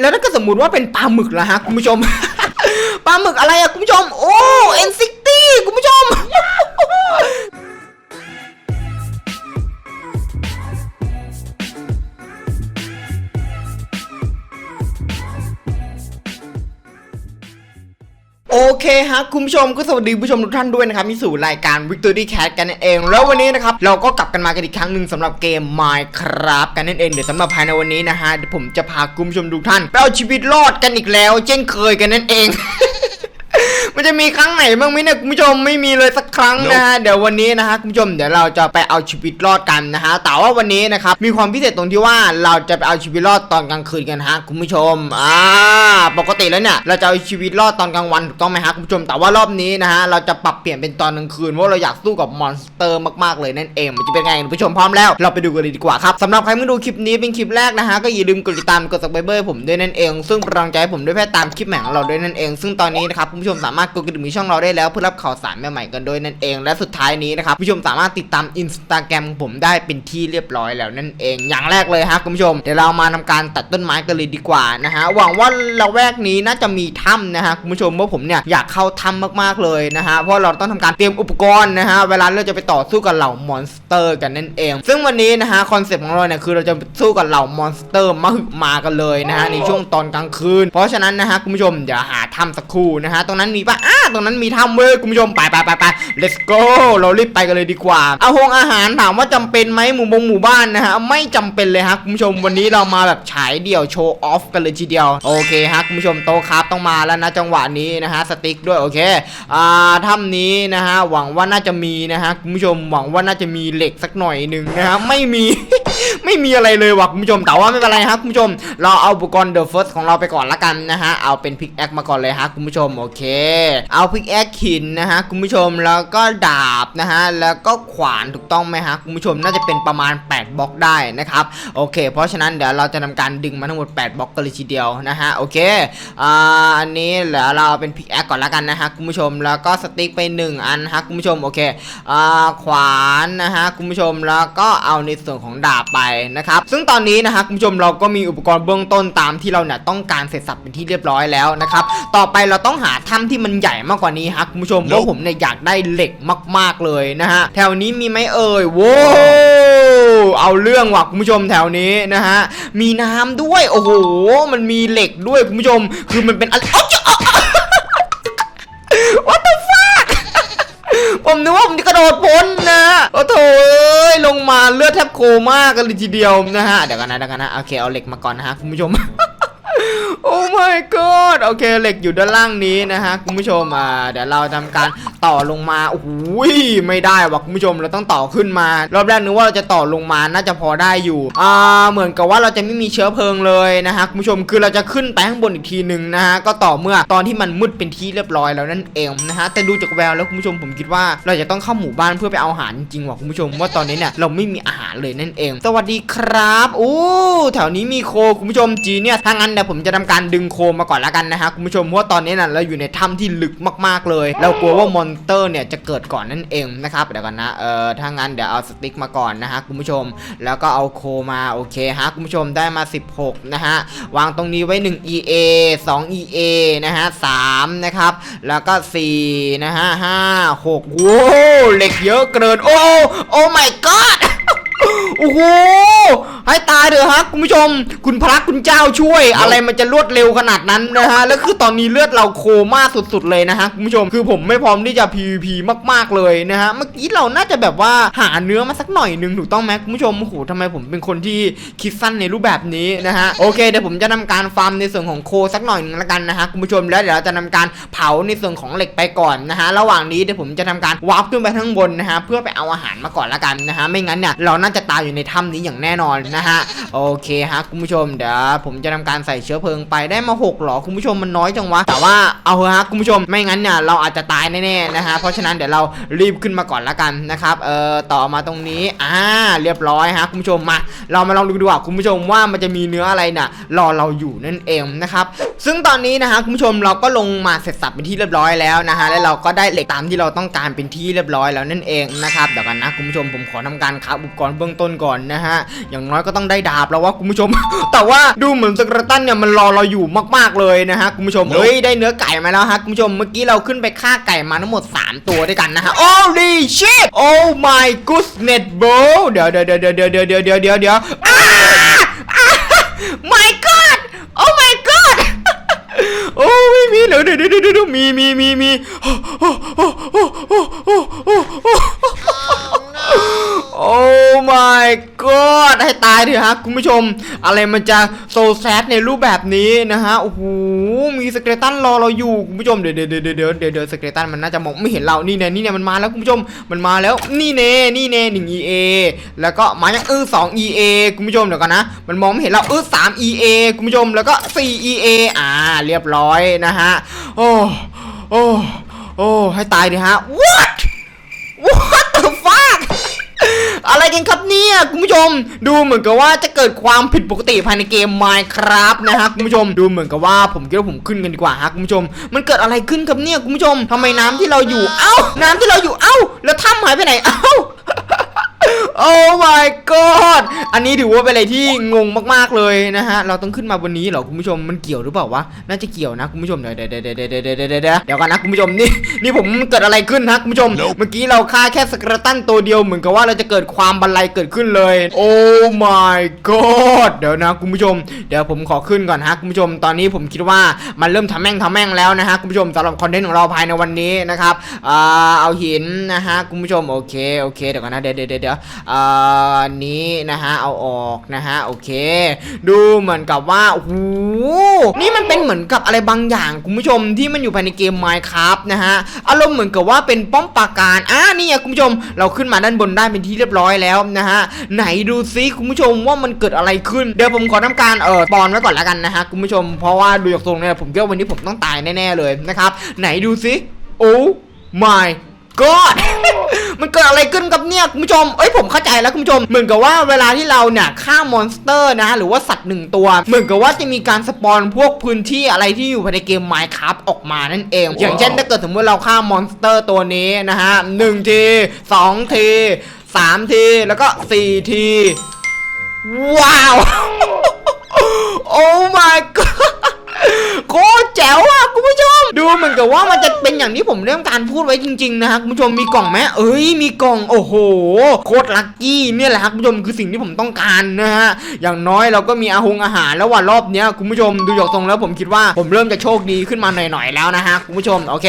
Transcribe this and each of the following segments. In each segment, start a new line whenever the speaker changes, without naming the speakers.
แล้วถ้าเกิดสมมติว่าเป็นปลาหมึกล่ะฮะคุณผู้ชม ปลาหมึกอะไรอะคุณผู้ชม โอ้เอ็นซิก โอเคฮะคุณผู้ชมก็สวัสดีผู้ชมทุกท่านด้วยนะครับ มีสู่รายการ Victory Cat กันนั่นเอง แล้ววันนี้นะครับ เราก็กลับกันมากันอีกครั้งหนึ่งสำหรับเกม Minecraft กันนั่นเอง เดี๋ยวสำหรับภายในวันนี้นะฮะผมจะพาคุณผู้ชมทุกท่านไปเอาชีวิตรอดกันอีกแล้ว เช่นเคยกันนั่นเอง มันจะมีครั้งไหนบ้างไหมเนี่ยคุณผู้ชมไม่มีเลยสักครั้งนะฮะเดี๋ยววันนี้นะฮะคุณผู้ชมเดี๋ยวเราจะไปเอาชีวิตรอดกันนะฮะแต่ว่าวันนี้นะครับมีความพิเศษตรงที่ว่าเราจะไปเอาชีวิตรอดตอนกลางคืนกันนะฮะคุณผู้ชมอ่าปกติแล้วเนี่ยเราจะเอาชีวิตรอดตอนกลางวันถูกต้องไหมฮะคุณผู้ชมแต่ว่ารอบนี้นะฮะเราจะปรับเปลี่ยนเป็นตอนกลางคืนเพราะเราอยากสู้กับมอนสเตอร์มากๆเลยนั่นเองมันจะเป็นไงคุณผู้ชมพร้อมแล้วเราไปดูกันเลยดีกว่าครับสำหรับใครเพิ่งดูคลิปนี้เป็นคลิปแรกนะฮะก็อย่าลืมกดติดตามกด subscribe ผมด้วยนั่นเอง ซึ่งเป็นกำลังใจให้ผมด้วยแพทย์ตามคลิปใหม่ของเราด้วยนั่นเอง ซึ่งตอนนี้นะครับคุณผู้ชมสามารถกดกระดิ่งมีช่องเราได้แล้วเพื่อรับข่าวสารใหม่ๆกันด้วยนั่นเอง และสุดท้ายนี้นะครับผู้ชมสามารถติดตามอินสตาแกรมผมได้เป็นที่เรียบร้อยแล้วนั่นเอง อย่างแรกเลยฮะคุณผู้ชมเดี๋ยวเรามาทำการตัดต้นไม้กันเลยดีกว่านะฮะหวังว่าละแวกนี้น่าจะมีถ้ำนะฮะคุณผู้ชมเพราะผมเนี่ยอยากเข้าถ้ำมากๆเลยนะฮะเพราะเราต้องทำการเตรียมอุปกรณ์นะฮะเวลาเราจะไปต่อสู้กับเหล่ามอนสเตอร์กันนั่นเอง ซึ่งวันนี้นะฮะคอนเซปต์ของเราเนี่ยคือเราจะสู้กับเหล่ามอนสเตอร์มาหึมากันเลยนะฮะในช่วงตอนกลางคืน เพราะฉะนั้นนะฮะคุณผู้ชมเดี๋ยวหาถ้ำสักครู่นะฮะตรงนั้นมีปะ ตรงนั้นมีถ้ำเว้ยคุณผู้ชมไปไปไปไป let's go เรารีบไปกันเลยดีกว่า เอาหองอาหารถามว่าจำเป็นไหมหมู่บงหมู่บ้านนะฮะไม่จำเป็นเลยฮะคุณผู้ชมวันนี้เรามาแบบฉายเดี่ยวโชว์ออฟกันเลยทีเดียวโอเคฮะคุณผู้ชมโตครับต้องมาแล้วนะจังหวะนี้นะฮะสติ๊กด้วยโอเคอ่าถ้ำนี้นะฮะหวังว่าน่าจะมีนะฮะคุณผู้ชมหวังว่าน่าจะมีเหล็กสักหน่อยหนึ่งนะฮะไม่มี ไม่มีอะไรเลยว่ะคุณผู้ชมแต่ว่าไม่เป็นไรฮะคุณผู้ชม เราเอาอุปกรณ์ The First ของเราไปก่อนละกันนะฮะ เอาเป็นพิกแอคมาก่อนเลยฮะคุณผู้ชมโอเค เอาพิกแอคหินนะฮะคุณผู้ชมแล้วก็ดาบนะฮะแล้วก็ขวานถูกต้องไหมฮะคุณผู้ชมน่าจะเป็นประมาณ 8บล็อกได้นะครับโอเค เพราะฉะนั้นเดี๋ยวเราจะทำการดึงมาทั้งหมด 8บล็อกกันเลยทีเดียวนะฮะโอเคอ่าอันนี้เดี๋ยวเราเอาเป็นพิกแอคก่อนละกันนะฮะคุณผู้ชมแล้วก็สติ๊กไปหนึ่งอันฮะคุณผู้ชมโอเคอ่าขวานนะฮะคุณผู้ชมแล้วก็เอาในส่วนของดาบไปนะครับ ซึ่งตอนนี้นะฮะคุณผู้ชมเราก็มีอุปกรณ์เบื้องต้นตามที่เราเนี่ยต้องการเสร็จสับเป็นที่เรียบร้อยแล้วนะครับ ต่อไปเราต้องหาถ้ำที่มันใหญ่มากกว่านี้ฮะคุณผู้ชมเพราะผมเนี่ยอยากได้เหล็กมาก ๆเลยนะฮะแถวนี้มีไหมเอ่ยโว้วเอาเรื่องว่ะคุณผู้ชมแถวนี้นะฮะมีน้ำด้วยโอ้โหมันมีเหล็กด้วยคุณผู้ชม คือมันเป็นอะไร ผมนึกว่าผมจะกระโดดพ้นนะโอ้โถเอ้ยลงมาเลือดแทบโคมากันเลยทีเดียวนะฮะเดี๋ยวกันนะเดี๋ยวกันนะโอเคเอาเหล็กมาก่อนนะฮะคุณผู้ชมโอ้ my god โอเคเหล็กอยู่ด้านล่างนี้นะฮะคุณผู้ชมอ่าเดี๋ยวเราทำการต่อลงมาโอ้โหยไม่ได้ว่ะคุณผู้ชมเราต้องต่อขึ้นมา รอบแรกนึกว่าเราจะต่อลงมาน่าจะพอได้อยู่อ่าเหมือนกับว่าเราจะไม่มีเชื้อเพลิงเลยนะฮะคุณผู้ชมคือเราจะขึ้นไปข้างบนอีกทีหนึ่งนะฮะก็ต่อเมื่อตอนที่มันมืดเป็นที่เรียบร้อยแล้วนั่นเองนะฮะแต่ดูจากแววแล้วคุณผู้ชมผมคิดว่าเราจะต้องเข้าหมู่บ้านเพื่อไปเอาอาหารจริงว่ะคุณผู้ชมว่าตอนนี้เนี่ยเราไม่มีอาหารเลยนั่นเอง สวัสดีครับอู้แถวนี้มีโคคุณผู้ชมจีเนี่ยถ้างั้นเดี๋ยวผมจะทำการดึงโคมาก่อนละกันนะฮะคุณผู้ชมเพราะว่าตอนนี้น่ะเราอยู่ในถ้ำที่ลึกมากๆเลย เรากลัวว่ามอนเตอร์เนี่ยจะเกิดก่อนนั่นเองนะครับเดี๋ยวกันนะเอ่อถ้างั้นเดี๋ยวเอาสติ๊กมาก่อนนะฮะคุณผู้ชม แล้วก็เอาโคมาโอเคฮะคุณผู้ชมได้มา 16 นะฮะวางตรงนี้ไว้ 1 EA 2 EA นะฮะ3นะครับแล้วก็4นะฮะ5 6โว้เหล็กเยอะเกินโอ้โอ้ my god โอ้โหให้ตายเถอะฮะคุณผู้ชม คุณพระคุณเจ้าช่วย อะไรมันจะรวดเร็วขนาดนั้นนะฮะแล้วคือตอนนี้เลือดเราโคม่าสุดๆเลยนะฮะคุณผู้ชมคือผมไม่พร้อมที่จะ PVP มากๆเลยนะฮะเมื่อกี้เราน่าจะแบบว่าหาเนื้อมาสักหน่อยหนึงถูกต้องไหมคุณผู้ชมโอ้โหทำไมผมเป็นคนที่คิดสั้นในรูปแบบนี้นะฮะโอเคเดี๋ยวผมจะทำการฟาร์มในส่วนของโคสักหน่อยหนึงละกันนะฮะคุณผู้ชมแล้วเดี๋ยวเราจะทำการเผาในส่วนของเหล็กไปก่อนนะฮะระหว่างนี้เดี๋ยวผมจะทำการวาร์ปขึ้นไปข้างบนนะฮะเพื่อไปเอาอาหารมาก่อนละกันนะฮะไม่งั้นเนี่ยเราน่าจะ ตายอยู่ในถ้ำนี้อย่างแน่นอนนะฮะโอเคฮะคุณผู้ชมเดี๋ยวผมจะทำการใส่เชื้อเพลิงไปได้มาหกหรอคุณผู้ชมมันน้อยจังวะแต่ว่าเอาเฮะคุณผู้ชมไม่งั้นเนี่ยเราอาจจะตายแน่ๆนะฮะเพราะฉะนั้นเดี๋ยวเรารีบขึ้นมาก่อนละกันนะครับเอ่อต่อมาตรงนี้อ่าเรียบร้อยฮะคุณผู้ชมมา เรามาลองดูดีกว่าคุณผู้ชมว่ามันจะมีเนื้ออะไรน่ะรอเราอยู่นั่นเองนะครับซึ่งตอนนี้นะฮะคุณผู้ชมเราก็ลงมาเสร็จสับเป็นที่เรียบร้อยแล้วนะฮะและเราก็ได้เหล็กตามที่เราต้องการเป็นที่เรียบร้อยแล้วนั่นเองนะครับเดี๋ยวกันนะคุณผู้ชมผมขอทำการครับอุปกรณ์เบื้องต้นก่อนนะฮะ อย่างน้อยก็ต้องได้ดาบแล้ววะคุณผู้ชม แต่ว่าดูเหมือนสเกรตันเนี่ยมันรอเราอยู่มากๆเลยนะฮะคุณผู้ชมเฮ้ยได้เนื้อไก่มาแล้วฮะคุณผู้ชมเมื่อกี้เราขึ้นไปฆ่าไก่มาทั้งหมด 3 ตัวด้วยกันนะฮะ Holy shit Oh my goodness bro เดี๋ยวเดี๋ยวเดี๋ยวเดี๋ยวเดี๋ยวเดี๋ยวเดี๋ยวเดี๋ยวเดี๋ยวอ้าอ้า My god Oh my god โอ้ไม่มีเดี๋ยวเดี๋ยวเดี๋ยวเดี๋ยวมีมีมีมีโอ้โอ้โอ้โอ้โอ้โอ้โอ้โอ้โอ้ my god ให้ตายเถอะฮะคุณผู้ชม อะไรมันจะโซแซดในรูปแบบนี้นะฮะโอ้โหมีสเกเลตันรอเราอยู่คุณผู้ชมเดี๋ยวเดี๋ยวเดี๋ยวเดี๋ยวเดี๋ยวสเกเลตันมันน่าจะมองไม่เห็นเรานี่เนี่ยนี่เนี่ยมันมาแล้วคุณผู้ชมมันมาแล้วนี่เน่นี่เน่หนึ่ง EA แล้วก็มายังเออสอง EA คุณผู้ชมเดี๋ยวก่อนนะ มันมองไม่เห็นเราเออสาม EA คุณผู้ชมแล้วก็สี่ EA อ่า เรียบร้อยนะฮะโอ้โอ้โอ้ให้ตายดิฮะ what what the fuck อะไรกันครับเนี่ยคุณผู้ชม ดูเหมือนกับว่าจะเกิดความผิดปกติภายในเกม Minecraft นะฮะคุณผู้ชมดูเหมือนกับว่าผมคิดว่าผมขึ้นกันดีกว่าฮะคุณผู้ชม มันเกิดอะไรขึ้นครับเนี่ยคุณผู้ชมทำไมน้ำที่เราอยู่เอ้า น้ำที่เราอยู่เอ้า แล้วถ้ำหายไปไหนเอ้า โอ้ my god อันนี้ถือว่าเป็นอะไรที่งงมากๆเลยนะฮะ เราต้องขึ้นมาบนนี้เหรอคุณผู้ชม มันเกี่ยวหรือเปล่าวะ น่าจะเกี่ยวนะคุณผู้ชมเดี๋ยวเดี๋ยวเดี๋ยวเดี๋ยวเดี๋ยวเดี๋ยวเดี๋ยวกันนะคุณผู้ชม นี่นี่ผมเกิดอะไรขึ้นนะคุณผู้ชม เมื่อกี้เราฆ่าแค่สกรตันตัวเดียวเหมือนกับว่าเราจะเกิดความบันไลเกิดขึ้นเลย โอ้ my god เดี๋ยวนะคุณผู้ชม เดี๋ยวผมขอขึ้นก่อนฮะคุณผู้ชม ตอนนี้ผมคิดว่ามันเริ่มทำแม่งทำแม่งแล้วนะฮะคุณผู้ชมสำหรับคอนเทนต์ของเราภายในวันนี้นะครับ เอาหินนะฮะคุณผู้ชม โอเค โอเค เดี๋ยวกันนะเดี๋ยวเดี๋ยวดี๋ยวอันนี้นะฮะเอาออกนะฮะโอเค ดูเหมือนกับว่าโอ้โหนี่มันเป็นเหมือนกับอะไรบางอย่างคุณผู้ชมที่มันอยู่ภายในเกม Minecraft นะฮะอารมณ์เหมือนกับว่าเป็นป้อมปราการอ่านี่คุณผู้ชมเราขึ้นมาด้านบนได้เป็นที่เรียบร้อยแล้วนะฮะไหนดูซิคุณผู้ชมว่ามันเกิดอะไรขึ้นเดี๋ยวผมขอทำการเออปอนไว้ก่อนแล้วกันนะฮะคุณผู้ชมเพราะว่าดูจากทรงเนี่ยผมคิดว่าวันนี้ผมต้องตายแน่ๆเลยนะครับไหนดูซิโอ้ my god มันเกิดอะไรขึ้นกับเนี่ยคุณผู้ชม เอ้ยผมเข้าใจแล้วคุณผู้ชม เหมือนกับว่าเวลาที่เราเนี่ยฆ่ามอนสเตอร์นะ หรือว่าสัตว์หนึ่งตัว เหมือนกับว่าจะมีการสปอนพวกพื้นที่อะไรที่อยู่ภายในเกม Minecraft ออกมานั่นเอง อย่างเช่นถ้าเกิดสมมติเราฆ่ามอนสเตอร์ตัวนี้นะฮะหนึ่งทีสองทีสามทีแล้วก็สี่ทีว้าว โอ้ my god โคตรแจ๋วอะคุณผู้ชม ดูเหมือนกับว่ามันจะเป็นอย่างที่ผมเริ่มการพูดไว้จริงๆนะฮะคุณผู้ชมมีกล่องไหมเอ้ยมีกล่องโอ้โหโคตรลัคกี้เนี่ยแหละครับคุณผู้ชมคือสิ่งที่ผมต้องการนะฮะอย่างน้อยเราก็มีอาหงอาหารแล้วว่ารอบเนี้ยคุณผู้ชมดูจากตรงแล้วผมคิดว่าผมเริ่มจะโชคดีขึ้นมาหน่อยๆแล้วนะฮะคุณผู้ชมโอเค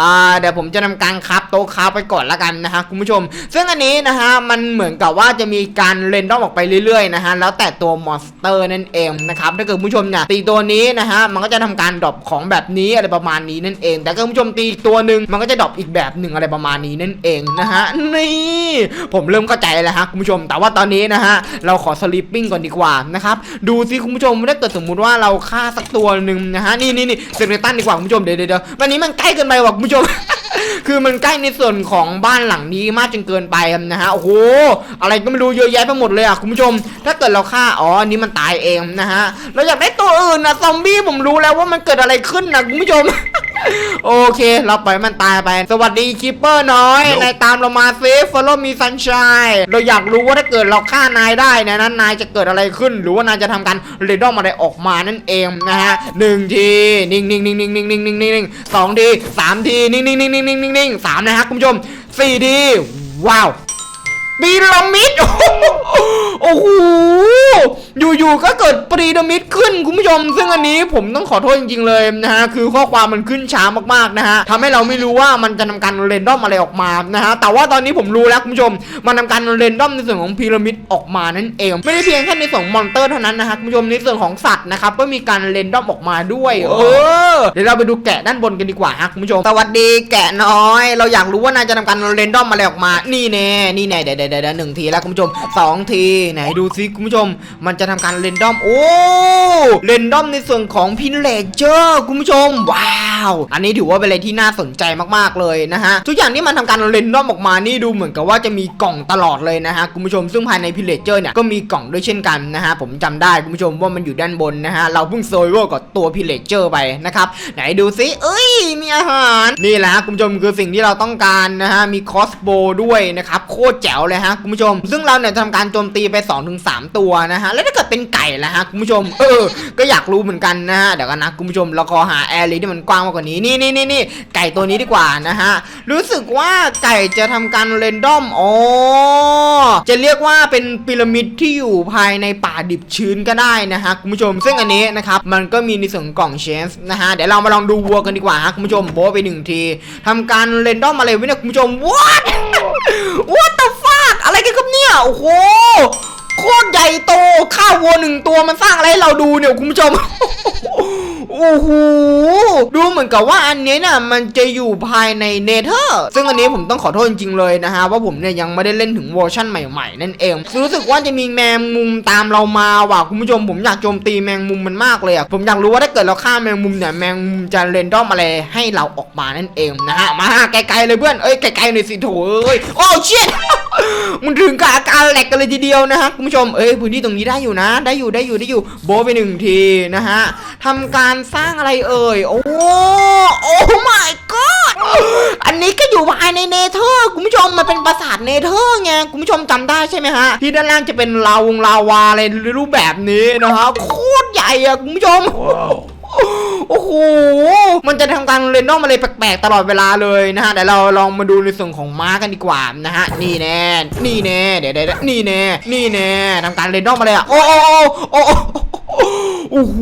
อ่าเดี๋ยวผมจะทำการครับโต๊ะคราไปก่อนละกันนะฮะคุณผู้ชม ซึ่งอันนี้นะฮะมันเหมือนกับว่าจะมีการเรนดอมออกไปเรื่อยๆนะฮะแล้วแต่ตัวมอนสเตอร์นั่นเองนะครับถ้าเกิดคุณผู้ชมเนี่ยตีตัวนี้นะฮะมันก็จะทำการดรอปของแบบนี้อะไรประมาณนี้นั่นเอง แต่คุณผู้ชมตีตัวหนึ่งมันก็จะดรอปอีกแบบหนึ่งอะไรประมาณนี้นั่นเองนะฮะนี่ผมเริ่มเข้าใจแล้วฮะคุณผู้ชม แต่ว่าตอนนี้นะฮะเราขอสลิปปิ้งก่อนดีกว่านะครับดูซิคุณผู้ชมถ้าเกิดสมมุติว่าเราฆ่าสักตัวหนึ่งนะฮะนี่นี่นี่เซเรตันดีกว่าคุณผู้ชมเดี๋ยวเดี๋ยวเดี๋ยววันนี้มันใกล้เกินไปว่ะคุณผู้ชม คือมันใกล้ในส่วนของบ้านหลังนี้มากจนเกินไปนะฮะโอ้โหอะไรก็ไม่รู้เยอะแยะไปหมดเลยอะคุณผู้ชม ถ้าเกิดเราฆ่าอ๋ออันนี้มันตายเองนะฮะเราอยากได้ตัวอื่นนะซอมบี้ผมรู้แล้วว่ามันเกิดอะไรขึ้นนะคุณผู้ชม โอเค เราปล่อยมันตายไป สวัสดีคิปเปอร์น้อยนายตามเรามาซิ follow me sunshine เราอยากรู้ว่าถ้าเกิดเราฆ่านายได้เนยนั้นนายจะเกิดอะไรขึ้น หรือว่านายจะทำการเรดอมอะไรออกมานั่นเองนะฮะหนึ่งทีนิ่งนิ่งนิ่งนิ่งนิ่งนิ่งนิ่งนิ่งสองทีสามทีนิ่งนิ่งนิ่งนิ่งนิ่งนิ่งนิ่งสามนะฮะคุณผู้ชมสี่ทีว้าว พีระมิด โอ้โห อยู่ๆ ก็เกิดพีระมิดขึ้นคุณผู้ชม ซึ่งอันนี้ผมต้องขอโทษจริงๆ เลยนะฮะ คือข้อความมันขึ้นช้ามากๆ นะฮะทำให้เราไม่รู้ว่ามันจะทำการเรนดอมอะไรออกมา นะฮะ แต่ว่าตอนนี้ผมรู้แล้วคุณผู้ชม มันทำการเรนดอมในส่วนของพีระมิดออกมานั่นเอง ไม่ได้เพียงแค่ในส่วนของมอนเตอร์เท่านั้นนะฮะคุณผู้ชม ในส่วนของสัตว์นะครับ ก็มีการเรนดอมออกมาด้วย เออ เดี๋ยวเราไปดูแกะด้านบนกันดีกว่าฮะคุณผู้ชม สวัสดีแกะน้อย เราอยากรู้ว่านายจะทำการเรนดอมอะไรออกมา นี่แน่ นี่แน่เดี๋ยวเดี๋ยวหนึ่งทีแล้วคุณผู้ชมสองทีไหนดูซิคุณผู้ชม มันจะทำการเรนดอมโอ้เรนดอมในส่วนของพินเลเจอร์คุณผู้ชม ว้าว อันนี้ถือว่าเป็นอะไรที่น่าสนใจมากๆเลยนะฮะทุกอย่างที่มันทำการเรนดอมออกมานี่ดูเหมือนกับว่าจะมีกล่องตลอดเลยนะฮะคุณผู้ชมซึ่งภายในพินเลเจอร์เนี่ยก็มีกล่องด้วยเช่นกันนะฮะผมจำได้คุณผู้ชมว่ามันอยู่ด้านบนนะฮะเราเพิ่งโซยเวอร์กับตัวพินเลเจอร์ไปนะครับไหนดูซิเอ้ยมีอาหารนี่แหละฮะคุณผู้ชมคือสิ่งที่เราต้องการนะฮะมีคอสโบด้วยนะครับโคตรแจ๋วเลยฮะคุณผู้ชม ซึ่งเราเนี่ยทำการโจมตีไป2-3ตัวนะฮะแล้วถ้าเกิดเป็นไก่ล่ะฮะคุณผู้ชมเออก็อยากรู้เหมือนกันนะฮะเดี๋ยวกันนะคุณผู้ชมเราขอหาแอร์ลีที่มันกว้างมากกว่านี้นี่นี่นี่นี่ไก่ตัวนี้ดีกว่านะฮะรู้สึกว่าไก่จะทำการเรนดอมอ๋อจะเรียกว่าเป็นพีระมิดที่อยู่ภายในป่าดิบชื้นก็ได้นะฮะคุณผู้ชม ซึ่งอันนี้นะครับมันก็มีในส่วนกล่องเชนส์นะฮะเดี๋ยวเรามาลองดูวัวกันดีกว่าฮะคุณผู้ชมโบไปหนึ่งทีทำการเรนดอมอะไรไว้เนี่ยคุณผู้ชม what what the กันครับเนี่ย โอ้โห โคตรใหญ่โต ข้าววัวหนึ่งตัวมันสร้างอะไรให้เราดูเนี่ยคุณผู้ชม โอ้โห ดูเหมือนกับว่าอันนี้น่ะมันจะอยู่ภายในเนเธอร์ ซึ่งอันนี้ผมต้องขอโทษจริงๆเลยนะฮะ ว่าผมเนี่ยยังไม่ได้เล่นถึงเวอร์ชั่นใหม่ๆ นั่นเอง รู้สึกว่าจะมีแมงมุมตามเรามาว่ะคุณผู้ชมผมอยากโจมตีแมงมุมมันมากเลยอะผมอยากรู้ว่าถ้าเกิดเราฆ่าแมงมุมเนี่ยแมงมุมจะเรนดอมอะไรให้เราออกมานั่นเองนะฮะ มาไกลๆเลยเพื่อน เอ้ยไกลๆหน่อยสิโถเอ้ย โอ้ชิตมันถึงกับอาการแหลกกันเลยทีเดียวนะฮะคุณผู้ชม เอ้ยพื้นที่ตรงนี้ได้อยู่นะ ได้อยู่ได้อยู่ได้อยู่ โบไปหนึ่งทีนะฮะทำการสร้างอะไรเอ่ย โอ้โอ้ my god อันนี้ก็อยู่ภายในเนเธอร์คุณผู้ชมมันเป็นปราสาทเนเธอร์ไงคุณผู้ชมจำได้ใช่ไหมฮะ ที่ด้านล่างจะเป็นลาวงลาวาอะไรรูปแบบนี้นะฮะโคตรใหญ่อะคุณผู้ชม โอ้โห มันจะทำการเรนดอมอะไรแปลกๆ ตลอดเวลาเลยนะฮะเดี๋ยวเราลองมาดูในส่วนของม้ากันดีกว่านะฮะ นี่แน่ นี่แน่ เดี๋ยวเดี๋ยวนี่แน่ นี่แน่ทำการเรนดอมอะไรอะ โอ้โอ้โอ้โอ้ โอ้โห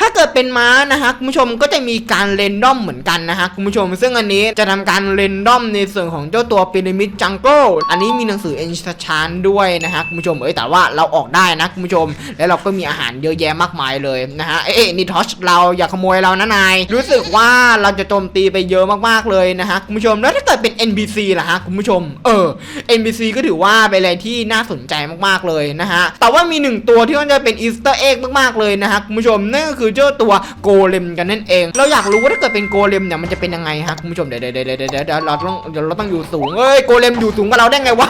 ถ้าเกิดเป็นม้านะฮะคุณผู้ชมก็จะมีการเรนดอมเหมือนกันนะฮะคุณผู้ชม ซึ่งอันนี้จะทำการเรนดอมในส่วนของเจ้าตัวพีระมิดจังเกิลอันนี้มีหนังสือเอนชานด้วยนะฮะคุณผู้ชม เอ้ยแต่ว่าเราออกได้นะคุณผู้ชม แล้วเราก็มีอาหารเยอะแยะมากมายเลยนะฮะ เอ้ยนี่ทอชเราอย่าขโมยเรานะนาย รู้สึกว่าเราจะโจมตีไปเยอะมากๆเลยนะฮะคุณผู้ชม แล้วถ้าเกิดเป็น NPC ล่ะฮะคุณผู้ชม เออ NPC ก็ถือว่าเป็นอะไรที่น่าสนใจมากๆเลยนะฮะ แต่ว่ามีหนึ่งตัวที่มันจะเป็นอีสเตอร์เอ็กมากๆเลยนะฮะคุณผู้ชมนั่นก็คือเจ้าตัวโกเลมกันนั่นเอง เราอยากรู้ว่าถ้าเกิดเป็นโกเลมเนี่ยมันจะเป็นยังไงฮะคุณผู้ชมเดี๋ยวเดี๋ยวเดี๋ยวเดี๋ยวเดี๋ยวเราต้องเดี๋ยวเราต้องอยู่สูงเอ้ยโกเลมอยู่สูงกว่าเราได้ไงวะ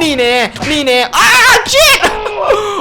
นี่แน่นี่แน่อ้าชิ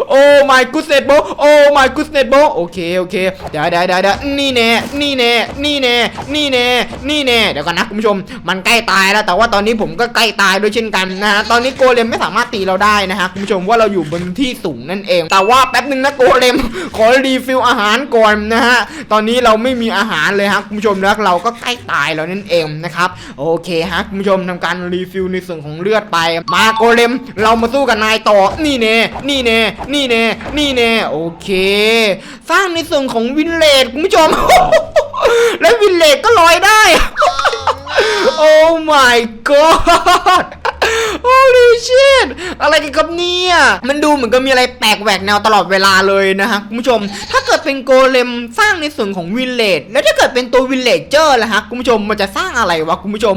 โอ้ my goodness bro โอ้ my goodness bro โอเคโอเคเดี๋ยวเดี๋ยวเดี๋ยวนี่แน่นี่แน่นี่แน่นี่แน่นี่แน่เดี๋ยวก่อนนะคุณผู้ชม มันใกล้ตายแล้วแต่ว่าตอนนี้ผมก็ใกล้ตายด้วยเช่นกันนะฮะตอนนี้โกเลมไม่สามารถตีเราได้นะฮะคุณผู้ชมว่าเราอยู่บนที่สูงนั่นเอง แต่ว่าแป๊บนึงนะโกเลมขอรีฟิลอาหารก่อนนะฮะตอนนี้เราไม่มีอาหารเลยฮะคุณผู้ชมแล้วเราก็ใกล้ตายแล้วนั่นเองนะครับโอเคฮะคุณผู้ชมทำการรีฟิลในส่วนของเลือดไป มาโกเลมเรามาสู้กับนายต่อนี่แน่นี่แน่นี่ี่แน่ นี่แน่ โอเค สร้างในส่วนของวินเลดคุณผู้ชม แล้ววินเลดก็ลอยได้ โอ้ my god Holy shit อะไรกันครับเนี่ย มันดูเหมือนกับมีอะไรแปลกแหวกแนวตลอดเวลาเลยนะฮะคุณผู้ชม ถ้าเกิดเป็นโกเลมสร้างในส่วนของวินเลจแล้วถ้าเกิดเป็นตัววินเลจเจอร์ล่ะฮะคุณผู้ชมมันจะสร้างอะไรวะคุณผู้ชม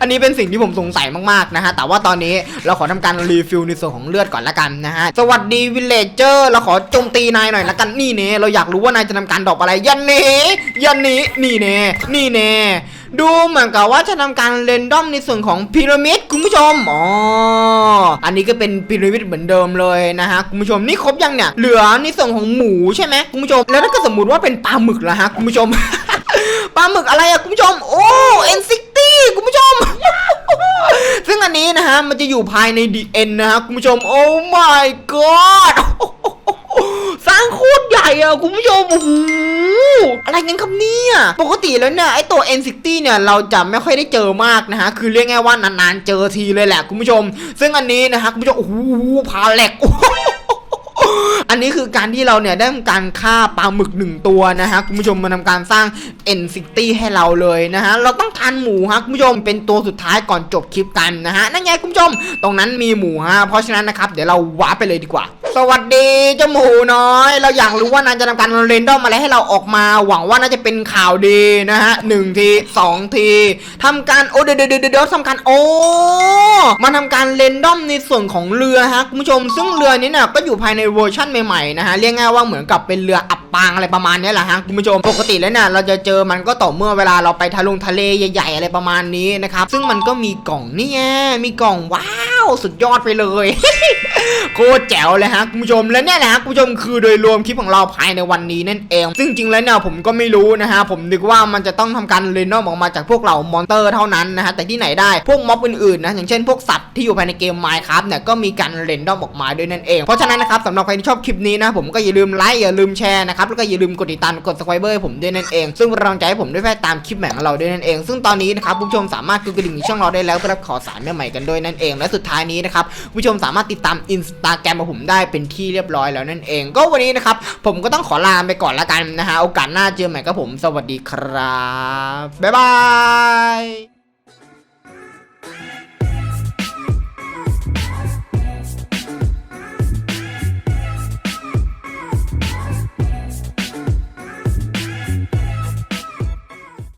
อันนี้เป็นสิ่งที่ผมสงสัยมากๆนะฮะแต่ว่าตอนนี้เราขอทำการรีฟิลในส่วนของเลือดก่อนละกันนะฮะสวัสดีวินเลจเจอร์เราขอโจมตีนายหน่อยละกันนี่เน่เราอยากรู้ว่านายจะทำการดรอปอะไรยันเน่ยันนี้นี่เน่นี่เน่ ดูเหมือนกับว่าจะทำการเรนดอมในส่วนของพีระมิดคุณผู้ชมอ๋ออันนี้ก็เป็นพีระมิดเหมือนเดิมเลยนะฮะคุณผู้ชมนี่ครบยังเนี่ยเหลือในส่วนของหมูใช่ไหมคุณผู้ชม แล้วถ้าเกิดสมมติว่าเป็นปลาหมึกล่ะฮะคุณผู้ชมปลาหมึกอะไรอะคุณผู้ชม โอ้เอ็นซิตี้คุณผู้ชมซึ่งอันนี้นะฮะมันจะอยู่ภายในดีเอ็นนะฮะคุณผู้ชม โอ้ my god สร้างโคตร อะคุณผู้ชมโอ้โหอะไรกันครับเนี่ยปกติแล้วเนี่ยไอตัว N60 เนี่ยเราจะไม่ค่อยได้เจอมากนะฮะคือเรียกง่ายว่านานๆเจอทีเลยแหละคุณผู้ชม ซึ่งอันนี้นะฮะคุณผู้ชมโอ้โหพาแหลกอันนี้คือการที่เราเนี่ยได้ทำการฆ่าปลาหมึกหนึ่งตัวนะฮะคุณผู้ชมมาทำการสร้าง N60 ให้เราเลยนะฮะเราต้องทานหมูฮะคุณผู้ชมเป็นตัวสุดท้ายก่อนจบคลิปกันนะฮะนั่นไงคุณผู้ชม ตรงนั้นมีหมูฮะเพราะฉะนั้นนะครับเดี๋ยวเราว้าไปเลยดีกว่า สวัสดีเจ้าหมูน้อย เราอยากรู้ว่านายจะทำการเรนดอมอะไรให้เราออกมา หวังว่าน่าจะเป็นข่าวดีนะฮะหนึ่งทีสองทีทำการโอ้เดี๋ยวเดี๋ยวเดี๋ยวเดทำการโอ้มันทำการเรนดอมในส่วนของเรือฮะคุณผู้ชม ซึ่งเรือนี้เนี่ยก็อยู่ภายในเวอร์ชั่นใหม่ๆนะฮะเรียกง่ายว่าเหมือนกับเป็นเรืออับปางอะไรประมาณนี้แหละฮะคุณผู้ชมปกติแล้วเนี่ยเราจะเจอมันก็ต่อเมื่อเวลาเราไปทะลงทะเลใหญ่ ๆ อะไรประมาณนี้นะครับซึ่งมันก็มีกล่องนี่ไงมีกล่องว้าวสุดยอดไปเลย โคตรแจ๋วเลยฮะคุณผู้ชมและเนี่ยนะฮะคุณผู้ชมคือโดยรวมคลิปของเราภายในวันนี้นั่นเอง ซึ่งจริงแล้วเนี่ยผมก็ไม่รู้นะฮะผมนึกว่ามันจะต้องทำการเรนดอมออกมาจากพวกเรามอนเตอร์เท่านั้นนะฮะแต่ที่ไหนได้พวกม็อบอื่นๆนะอย่างเช่นพวกสัตว์ที่อยู่ภายในเกม Minecraft เนี่ยก็มีการเรนดอมออกมาด้วยนั่นเอง เพราะฉะนั้นนะครับสำหรับใครที่ชอบคลิปนี้นะผมก็อย่าลืมไลค์อย่าลืมแชร์นะครับแล้วก็อย่าลืมกดติดตามกด subscribe ให้ผมด้วยนั่นเองซึ่งเป็นกำลังใจให้ผมด้วยแค่ตามคลิปใหม่ของเราด้วยนั่นเอง ซึ่งตอนนี้นะครับผู้ชมสามารถกดกระดิ่งช่องเราได้แล้วเพื่อรับข่าวสารใหม่ๆกันด้วยนั่นเองและสุดท้ายนี้นะครับผู้ชมสามารถติดตามอินสตาแกรมของผมได้เป็นที่เรียบร้อยแล้วนั่นเอง ก็วันนี้นะครับ ผมก็ต้องขอลาไปก่อนละกันนะฮะโอกาสหน้าเจอใหม่กับผม สวัสดีครับ บ๊ายบาย